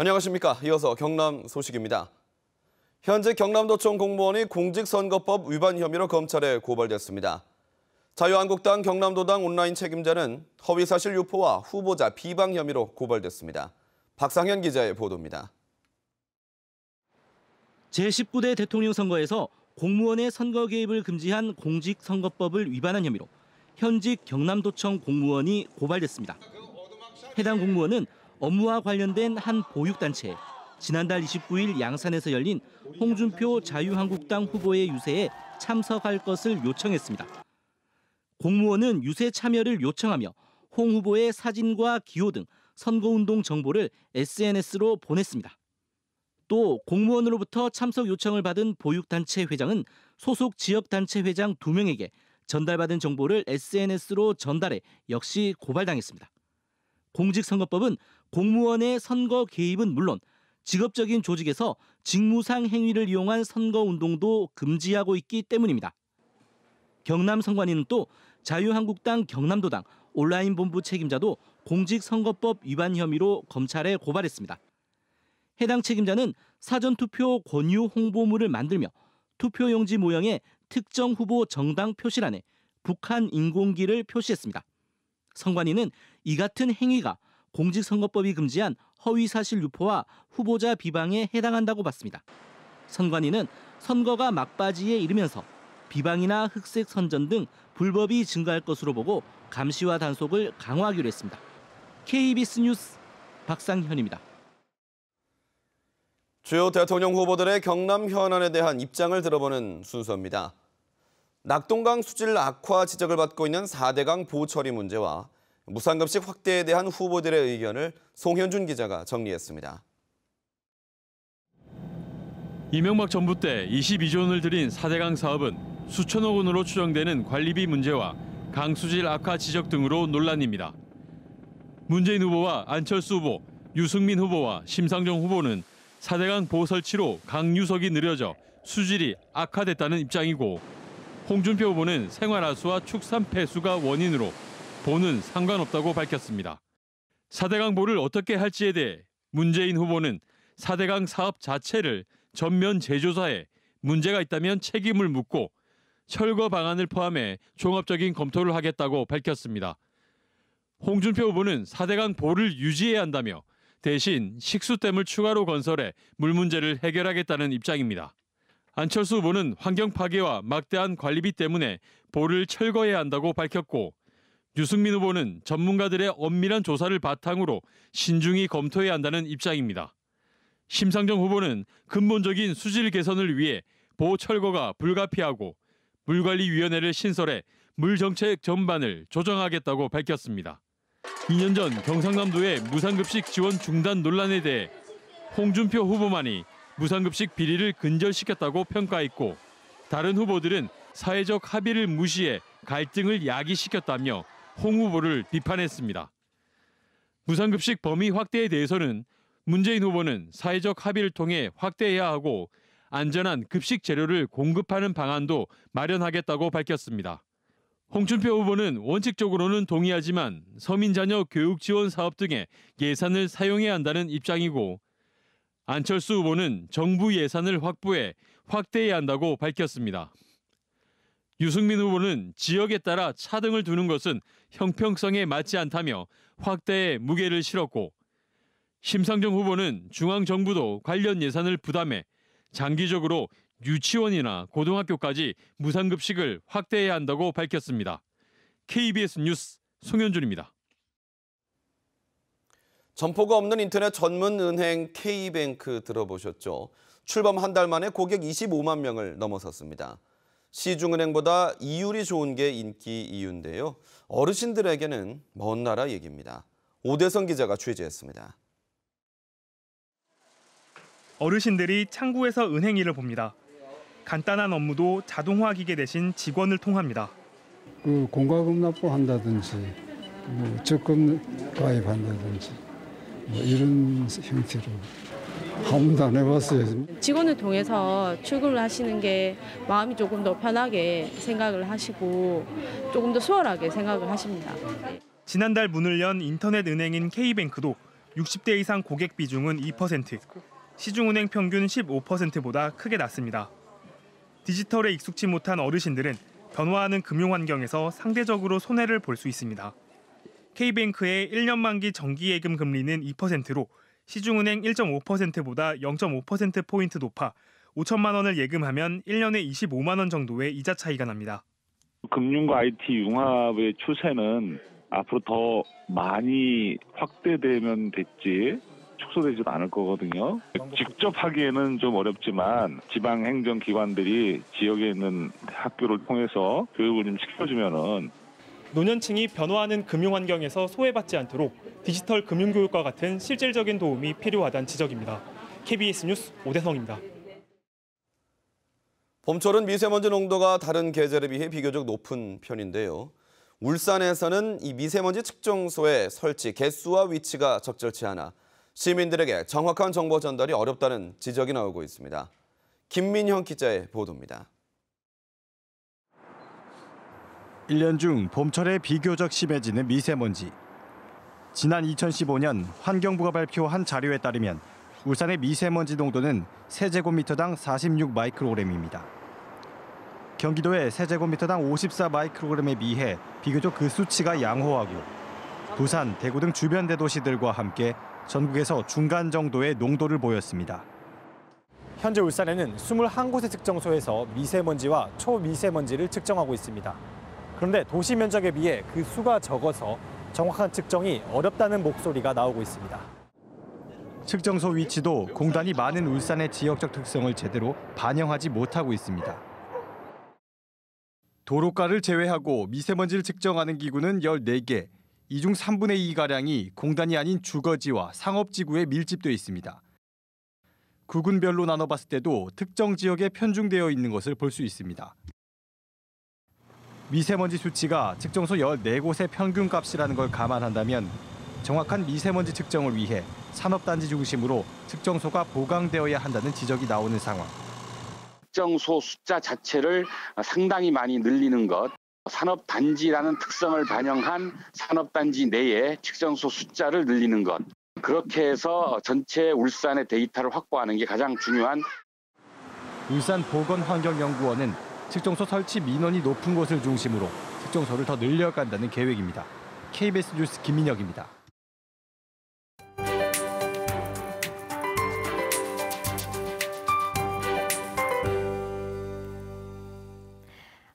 안녕하십니까. 이어서 경남 소식입니다. 현재 경남도청 공무원이 공직선거법 위반 혐의로 검찰에 고발됐습니다. 자유한국당 경남도당 온라인 책임자는 허위사실 유포와 후보자 비방 혐의로 고발됐습니다. 박상현 기자의 보도입니다. 제19대 대통령 선거에서 공무원의 선거 개입을 금지한 공직선거법을 위반한 혐의로 현직 경남도청 공무원이 고발됐습니다. 해당 공무원은 업무와 관련된 한 보육단체에 지난달 29일 양산에서 열린 홍준표 자유한국당 후보의 유세에 참석할 것을 요청했습니다. 공무원은 유세 참여를 요청하며 홍 후보의 사진과 기호 등 선거운동 정보를 SNS로 보냈습니다. 또 공무원으로부터 참석 요청을 받은 보육단체 회장은 소속 지역단체 회장 2명에게 전달받은 정보를 SNS로 전달해 역시 고발당했습니다. 공직선거법은 공무원의 선거 개입은 물론 직업적인 조직에서 직무상 행위를 이용한 선거 운동도 금지하고 있기 때문입니다. 경남 선관위는 또 자유한국당 경남도당 온라인 본부 책임자도 공직선거법 위반 혐의로 검찰에 고발했습니다. 해당 책임자는 사전투표 권유 홍보물을 만들며 투표용지 모형에 특정 후보 정당 표시란에 북한 인공기를 표시했습니다. 선관위는 이 같은 행위가 공직선거법이 금지한 허위사실 유포와 후보자 비방에 해당한다고 봤습니다. 선관위는 선거가 막바지에 이르면서 비방이나 흑색 선전 등 불법이 증가할 것으로 보고 감시와 단속을 강화하기로 했습니다. KBS 뉴스 박상현입니다. 주요 대통령 후보들의 경남 현안에 대한 입장을 들어보는 순서입니다. 낙동강 수질 악화 지적을 받고 있는 4대강 보처리 문제와 무상급식 확대에 대한 후보들의 의견을 송현준 기자가 정리했습니다. 이명박 정부 때 22조 원을 들인 4대강 사업은 수천억 원으로 추정되는 관리비 문제와 강수질 악화 지적 등으로 논란입니다. 문재인 후보와 안철수 후보, 유승민 후보와 심상정 후보는 4대강 보호 설치로 강 유석이 느려져 수질이 악화됐다는 입장이고 홍준표 후보는 생활하수와 축산 폐수가 원인으로 보는 상관없다고 밝혔습니다. 4대강 보를 어떻게 할지에 대해 문재인 후보는 4대강 사업 자체를 전면 재조사해 문제가 있다면 책임을 묻고 철거 방안을 포함해 종합적인 검토를 하겠다고 밝혔습니다. 홍준표 후보는 4대강 보를 유지해야 한다며 대신 식수댐을 추가로 건설해 물 문제를 해결하겠다는 입장입니다. 안철수 후보는 환경 파괴와 막대한 관리비 때문에 보를 철거해야 한다고 밝혔고 유승민 후보는 전문가들의 엄밀한 조사를 바탕으로 신중히 검토해야 한다는 입장입니다. 심상정 후보는 근본적인 수질 개선을 위해 보 철거가 불가피하고 물관리위원회를 신설해 물 정책 전반을 조정하겠다고 밝혔습니다. 2년 전 경상남도의 무상급식 지원 중단 논란에 대해 홍준표 후보만이 무상급식 비리를 근절시켰다고 평가했고 다른 후보들은 사회적 합의를 무시해 갈등을 야기시켰다며 홍 후보를 비판했습니다. 무상급식 범위 확대에 대해서는 문재인 후보는 사회적 합의를 통해 확대해야 하고 안전한 급식 재료를 공급하는 방안도 마련하겠다고 밝혔습니다. 홍준표 후보는 원칙적으로는 동의하지만 서민 자녀 교육 지원 사업 등에 예산을 사용해야 한다는 입장이고 안철수 후보는 정부 예산을 확보해 확대해야 한다고 밝혔습니다. 유승민 후보는 지역에 따라 차등을 두는 것은 형평성에 맞지 않다며 확대에 무게를 실었고 심상정 후보는 중앙정부도 관련 예산을 부담해 장기적으로 유치원이나 고등학교까지 무상급식을 확대해야 한다고 밝혔습니다. KBS 뉴스 송현준입니다. 점포가 없는 인터넷 전문 은행 K뱅크 들어보셨죠? 출범 한 달 만에 고객 25만 명을 넘어섰습니다. 시중은행보다 이율이 좋은 게 인기 이유인데요. 어르신들에게는 먼 나라 얘기입니다. 오대성 기자가 취재했습니다. 어르신들이 창구에서 은행 일을 봅니다. 간단한 업무도 자동화 기계 대신 직원을 통합니다. 그 공과금 납부한다든지 뭐 적금 가입한다든지 뭐 이런 형태로 한 번도 안 해봤어요. 직원을 통해서 출근을 하시는 게 마음이 조금 더 편하게 생각을 하시고 조금 더 수월하게 생각을 하십니다. 지난달 문을 연 인터넷 은행인 K뱅크도 60대 이상 고객 비중은 2%, 시중은행 평균 15%보다 크게 낮습니다. 디지털에 익숙치 못한 어르신들은 변화하는 금융 환경에서 상대적으로 손해를 볼 수 있습니다. K뱅크의 1년 만기 정기 예금 금리는 2%로 시중은행 1.5%보다 0.5%포인트 높아 5천만 원을 예금하면 1년에 25만 원 정도의 이자 차이가 납니다. 금융과 IT 융합의 추세는 앞으로 더 많이 확대되면 됐지 축소되지도 않을 거거든요. 직접 하기에는 좀 어렵지만 지방 행정 기관들이 지역에 있는 학교를 통해서 교육을 좀 시켜주면은 노년층이 변화하는 금융 환경에서 소외받지 않도록 디지털 금융 교육과 같은 실질적인 도움이 필요하다는 지적입니다. KBS 뉴스 오대성입니다. 봄철은 미세먼지 농도가 다른 계절에 비해 비교적 높은 편인데요. 울산에서는 이 미세먼지 측정소의 설치 개수와 위치가 적절치 않아 시민들에게 정확한 정보 전달이 어렵다는 지적이 나오고 있습니다. 김민형 기자의 보도입니다. 1년 중 봄철에 비교적 심해지는 미세먼지. 지난 2015년 환경부가 발표한 자료에 따르면 울산의 미세먼지 농도는 세제곱미터당 46 마이크로그램입니다. 경기도의 세제곱미터당 54 마이크로그램에 비해 비교적 그 수치가 양호하고 부산, 대구 등 주변 대도시들과 함께 전국에서 중간 정도의 농도를 보였습니다. 현재 울산에는 21곳의 측정소에서 미세먼지와 초미세먼지를 측정하고 있습니다. 그런데 도시 면적에 비해 그 수가 적어서 정확한 측정이 어렵다는 목소리가 나오고 있습니다. 측정소 위치도 공단이 많은 울산의 지역적 특성을 제대로 반영하지 못하고 있습니다. 도로가를 제외하고 미세먼지를 측정하는 기구는 14개, 이 중 3분의 2가량이 공단이 아닌 주거지와 상업지구에 밀집돼 있습니다. 구군별로 나눠봤을 때도 특정 지역에 편중되어 있는 것을 볼 수 있습니다. 미세먼지 수치가 측정소 14곳의 평균값이라는 걸 감안한다면 정확한 미세먼지 측정을 위해 산업단지 중심으로 측정소가 보강되어야 한다는 지적이 나오는 상황. 측정소 숫자 자체를 상당히 많이 늘리는 것, 산업단지라는 특성을 반영한 산업단지 내에 측정소 숫자를 늘리는 것, 그렇게 해서 전체 울산의 데이터를 확보하는 게 가장 중요한 울산 보건환경연구원은 측정소 설치 민원이 높은 곳을 중심으로 측정소를 더 늘려간다는 계획입니다. KBS 뉴스 김민혁입니다.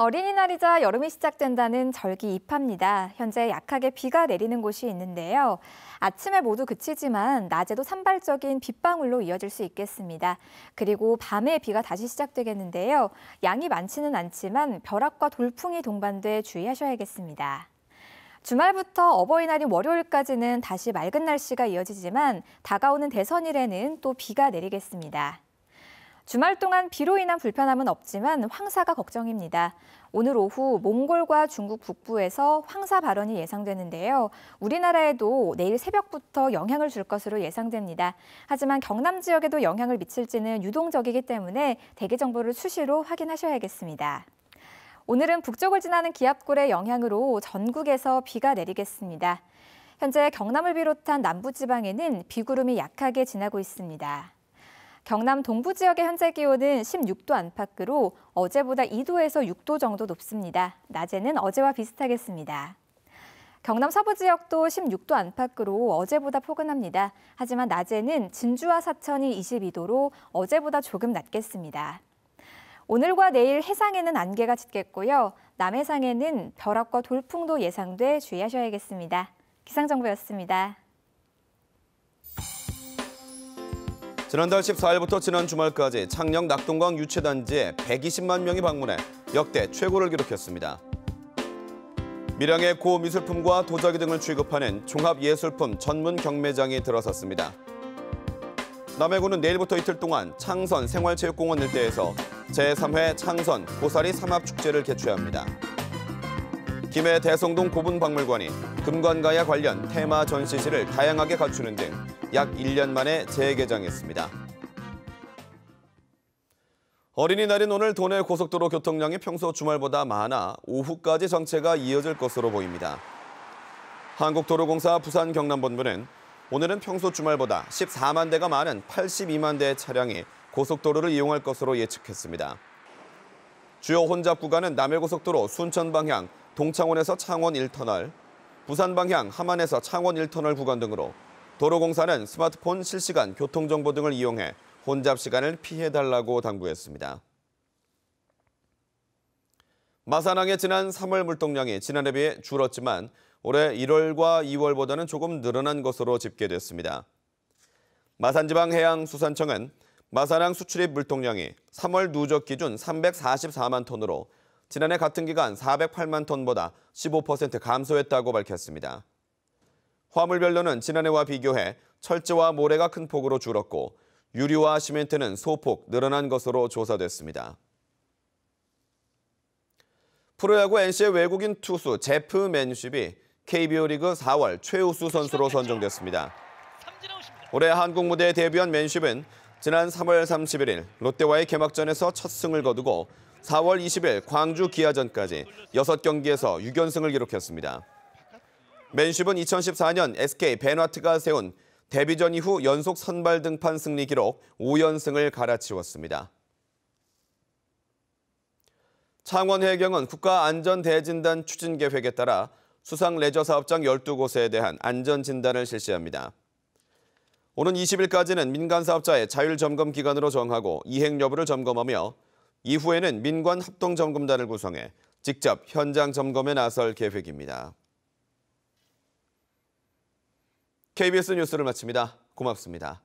어린이날이자 여름이 시작된다는 절기 입합니다. 현재 약하게 비가 내리는 곳이 있는데요. 아침에 모두 그치지만 낮에도 산발적인 빗방울로 이어질 수 있겠습니다. 그리고 밤에 비가 다시 시작되겠는데요. 양이 많지는 않지만 벼락과 돌풍이 동반돼 주의하셔야겠습니다. 주말부터 어버이날인 월요일까지는 다시 맑은 날씨가 이어지지만 다가오는 대선일에는 또 비가 내리겠습니다. 주말 동안 비로 인한 불편함은 없지만 황사가 걱정입니다. 오늘 오후 몽골과 중국 북부에서 황사 발원이 예상되는데요. 우리나라에도 내일 새벽부터 영향을 줄 것으로 예상됩니다. 하지만 경남 지역에도 영향을 미칠지는 유동적이기 때문에 대기 정보를 수시로 확인하셔야겠습니다. 오늘은 북쪽을 지나는 기압골의 영향으로 전국에서 비가 내리겠습니다. 현재 경남을 비롯한 남부 지방에는 비구름이 약하게 지나고 있습니다. 경남 동부 지역의 현재 기온은 16도 안팎으로 어제보다 2도에서 6도 정도 높습니다. 낮에는 어제와 비슷하겠습니다. 경남 서부 지역도 16도 안팎으로 어제보다 포근합니다. 하지만 낮에는 진주와 사천이 22도로 어제보다 조금 낮겠습니다. 오늘과 내일 해상에는 안개가 짙겠고요. 남해상에는 벼락과 돌풍도 예상돼 주의하셔야겠습니다. 기상정보였습니다. 지난달 14일부터 지난 주말까지 창녕 낙동강 유채단지에 120만 명이 방문해 역대 최고를 기록했습니다. 밀양의 고미술품과 도자기 등을 취급하는 종합예술품 전문 경매장이 들어섰습니다. 남해군은 내일부터 이틀 동안 창선 생활체육공원 일대에서 제3회 창선 고사리 삼합축제를 개최합니다. 김해 대성동 고분박물관이 금관가야 관련 테마 전시실을 다양하게 갖추는 등 약 1년 만에 재개장했습니다. 어린이날인 오늘 도내 고속도로 교통량이 평소 주말보다 많아 오후까지 정체가 이어질 것으로 보입니다. 한국도로공사 부산 경남본부는 오늘은 평소 주말보다 14만 대가 많은 82만 대의 차량이 고속도로를 이용할 것으로 예측했습니다. 주요 혼잡 구간은 남해고속도로 순천 방향 동창원에서 창원 1터널, 부산 방향 함안에서 창원 1터널 구간 등으로 도로공사는 스마트폰 실시간 교통정보 등을 이용해 혼잡 시간을 피해달라고 당부했습니다. 마산항의 지난 3월 물동량이 지난해 비해 줄었지만 올해 1월과 2월보다는 조금 늘어난 것으로 집계됐습니다. 마산지방해양수산청은 마산항 수출입 물동량이 3월 누적 기준 344만 톤으로 지난해 같은 기간 408만 톤보다 15% 감소했다고 밝혔습니다. 화물별로는 지난해와 비교해 철제와 모래가 큰 폭으로 줄었고 유리와 시멘트는 소폭 늘어난 것으로 조사됐습니다. 프로야구 NC의 외국인 투수 제프 맨쉽이 KBO 리그 4월 최우수 선수로 선정됐습니다. 올해 한국 무대에 데뷔한 맨쉽은 지난 3월 31일 롯데와의 개막전에서 첫 승을 거두고 4월 20일 광주 기아전까지 6경기에서 6연승을 기록했습니다. 맨쉽은 2014년 SK 벤와트가 세운 데뷔전 이후 연속 선발 등판 승리 기록 5연승을 갈아치웠습니다. 창원해경은 국가안전대진단 추진계획에 따라 수상 레저 사업장 12곳에 대한 안전진단을 실시합니다. 오는 20일까지는 민간 사업자의 자율 점검 기간으로 정하고 이행 여부를 점검하며 이후에는 민관 합동 점검단을 구성해 직접 현장 점검에 나설 계획입니다. KBS 뉴스를 마칩니다. 고맙습니다.